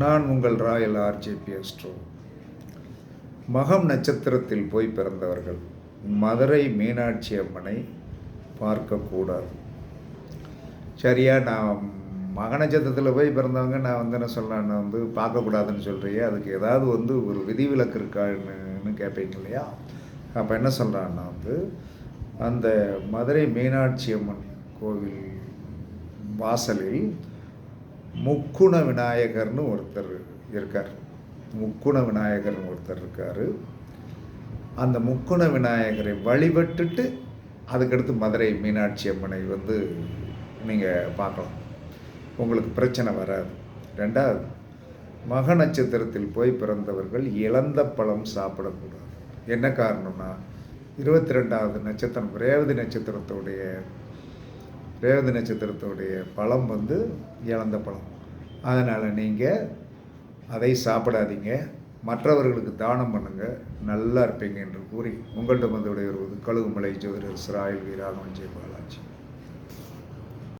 நான் உங்கள் Royal RJB astro. மகம் நட்சத்திரத்தில் போய் பிறந்தவர்கள். மதுரை மீனாட்சி அம்மனை பார்க்கக்கூடாது. சரியா நான் மக நட்சத்திரத்தில் போய் பிறந்தவங்க நான் வந்து என்ன சொல்லலான்னு வந்து பார்க்கக்கூடாதுன்னு சொல்கிறியே அதுக்கு ஏதாவது வந்து ஒரு விதிவிலக்கு இருக்கான்னு கேட்பீங்க இல்லையா? அப்போ என்ன சொல்கிறான்னா வந்து அந்த மதுரை மீனாட்சி அம்மன் கோவில் வாசலில் முக்குண விநாயகர்னு ஒருத்தர் இருக்கார். முக்குண விநாயகர்னு ஒருத்தர் இருக்கார். அந்த முக்குண விநாயகரை வழிபட்டுட்டு அதுக்கடுத்து மதுரை மீனாட்சி அம்மனை வந்து நீங்கள் பார்க்கலாம். உங்களுக்கு பிரச்சனை வராது. ரெண்டாவது மக நட்சத்திரத்தில் போய் பிறந்தவர்கள் இழந்த பழம் சாப்பிடக்கூடாது. என்ன காரணம்னா இருபத்தி ரெண்டாவது நட்சத்திரம் ரேவதி நட்சத்திரத்துடைய ரேவதி நட்சத்திரத்துடைய பழம் வந்து இழந்த பழம். அதனால் நீங்கள் அதை சாப்பிடாதீங்க. மற்றவர்களுக்கு தானம் பண்ணுங்கள் நல்லா இருப்பீங்க என்று கூறி உங்கள்கிட்ட வந்து விடைபெறுவது கழுகுமலை ஜோதிடர் சிராயில் வீராகவன் ஜெய பாலாஜி